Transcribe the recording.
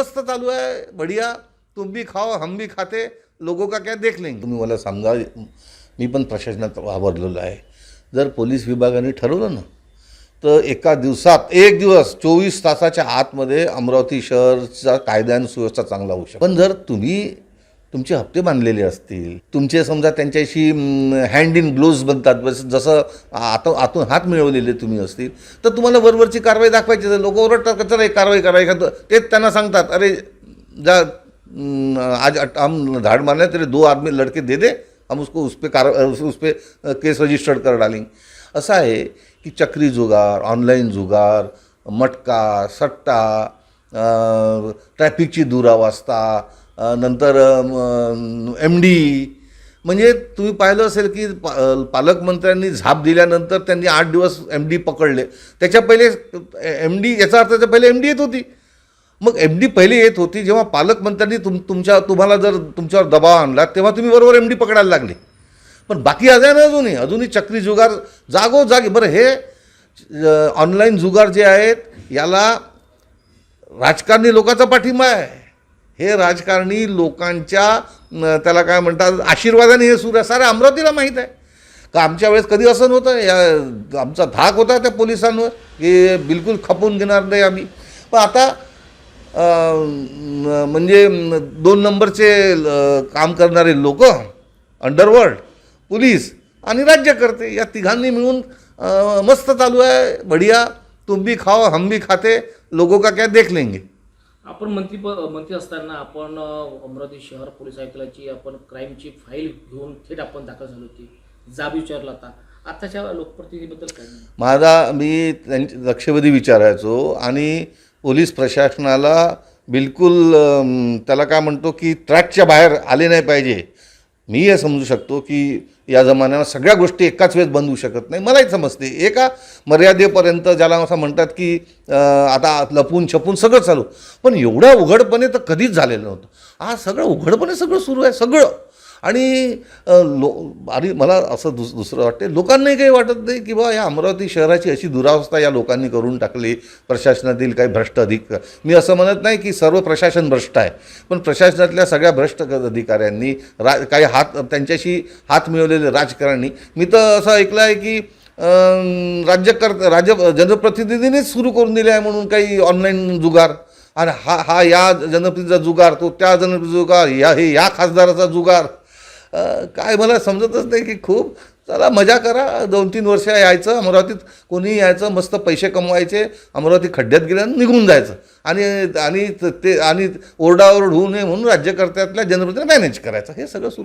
मस्त चालू आहे. बढिया. तुम भी खाओ हम भी खाते. लोगों का क्या देख लेंगे? तुम्ही मला सांगा मी पण प्रशासनात वावरलेलो आहे. जर पोलीस विभागाने ठरवलं ना तर एका दिवसात एक दिवस चोवीस तासाच्या आतमध्ये अमरावती शहरचा कायदा आणि सुव्यवस्था चांगला होऊ शकतो. पण जर तुम्ही तुमचे हप्ते बांधलेले असतील तुमचे समजा त्यांच्याशी हँड इन ग्लोव्ज बनतात बस जसं आता आतून हात मिळवलेले तुम्ही असतील तर तुम्हाला वरवरची कारवाई दाखवायची तर लोक ओरडतात का चला एक कारवाई करा एखादं तेच त्यांना सांगतात अरे जा आज अट- हम झाड़ मारने तेरे दो आदमी लड़के दे दे हम उसको उस पर कार उस पर केस रजिस्टर्ड कर डालेंगे. असं आहे की चक्री जुगार ऑनलाईन जुगार मटका सट्टा ट्रॅफिकची दुरावस्था नंतर एम डी म्हणजे तुम्ही पाहिलं असेल की पा पालकमंत्र्यांनी झाप दिल्यानंतर त्यांनी आठ दिवस एम डी पकडले. त्याच्या पहिले एम डी याचा अर्थ त्याच्या पहिले एम डी येत होती. मग एम डी पहिले येत होती जेव्हा पालकमंत्र्यांनी तुम तुमच्या तुम्हाला जर तुमच्यावर दबाव आणला तेव्हा तुम्ही बरोबर एम डी पकडायला लागले. पण बाकी आज आहे ना अजूनही अजूनही चक्री जुगार जागो जागी बरं हे ऑनलाईन जुगार जे आहेत याला राजकारणी लोकांचा पाठिंबा आहे. हे राजकारणी लोकांच्या त्याला काय म्हणतात आशीर्वादाने हे सुरू आहे. सारे अमरावतीला माहीत आहे. का आमच्या वेळेस कधी असं नव्हतं? या आमचा धाक होता त्या पोलिसांवर की बिलकुल खपून घेणार नाही आम्ही. पण आता म्हणजे दोन नंबरचे ल- काम करणारे लोक अंडरवर्ल्ड पोलीस आणि राज्यकर्ते या तिघांनी मिळून मस्त चालू आहे. बढिया तुम भी खाओ हम भी खाते लोगों का क्या देख लेंगे? आपण मंत्री मंत्री असताना आपण अमरावती शहर पोलीस आयुक्तालयाची आपण क्राईमची फाईल घेऊन थेट आपण दाखल झाली होती. जाब विचारला होता. आताच्या लोकप्रतिनिधीबद्दल काय माझा मी त्यांची लक्षवेधी विचारायचो आणि पोलीस प्रशासनाला बिलकुल त्याला काय म्हणतो की ट्रॅकच्या बाहेर आले नाही पाहिजे. मी हे समजू शकतो की या जमान्यावर सगळ्या गोष्टी एकाच वेळेस बंद होऊ शकत नाही. मलाही समजते. एका मर्यादेपर्यंत ज्याला असं म्हणतात की आता लपून छपून सगळं चालू. पण एवढ्या उघडपणे तर कधीच झालेलं नव्हतं. आज सगळं उघडपणे सगळं सुरू आहे. सगळं. आणि लो आणि मला असं दुस दुसरं वाटते लोकांनाही काही वाटत नाही की बा या अमरावती शहराची अशी दुरावस्था या लोकांनी करून टाकली प्रशासनातील काही भ्रष्ट अधिक मी असं म्हणत नाही की सर्व प्रशासन भ्रष्ट आहे पण प्रशासनातल्या सगळ्या भ्रष्ट क- अधिकाऱ्यांनी रा काही हात त्यांच्याशी हात मिळवलेले राजकारणी मी तर असं ऐकलं आहे की अं, राज्यकर राज्य जनप्रतिनिधीनेच सुरू करून दिले आहे म्हणून काही ऑनलाईन जुगार आणि हा हा या जनप्रतिनिधीचा जुगार तो त्या जनप्रतिनिधी जुगार या हे या खासदाराचा जुगार काय मला समजतच नाही की खूप. चला मजा करा. दोन तीन वर्ष यायचं. अमरावतीत कोणी यायचं मस्त पैसे कमवायचे. अमरावती खड्ड्यात गेल्यानं निघून जायचं. आणि आणि ते आणि ओरडाओरड होऊ नये म्हणून राज्यकर्त्यातल्या जनप्रतिनिधी मॅनेज करायचं. हे सगळं सुरू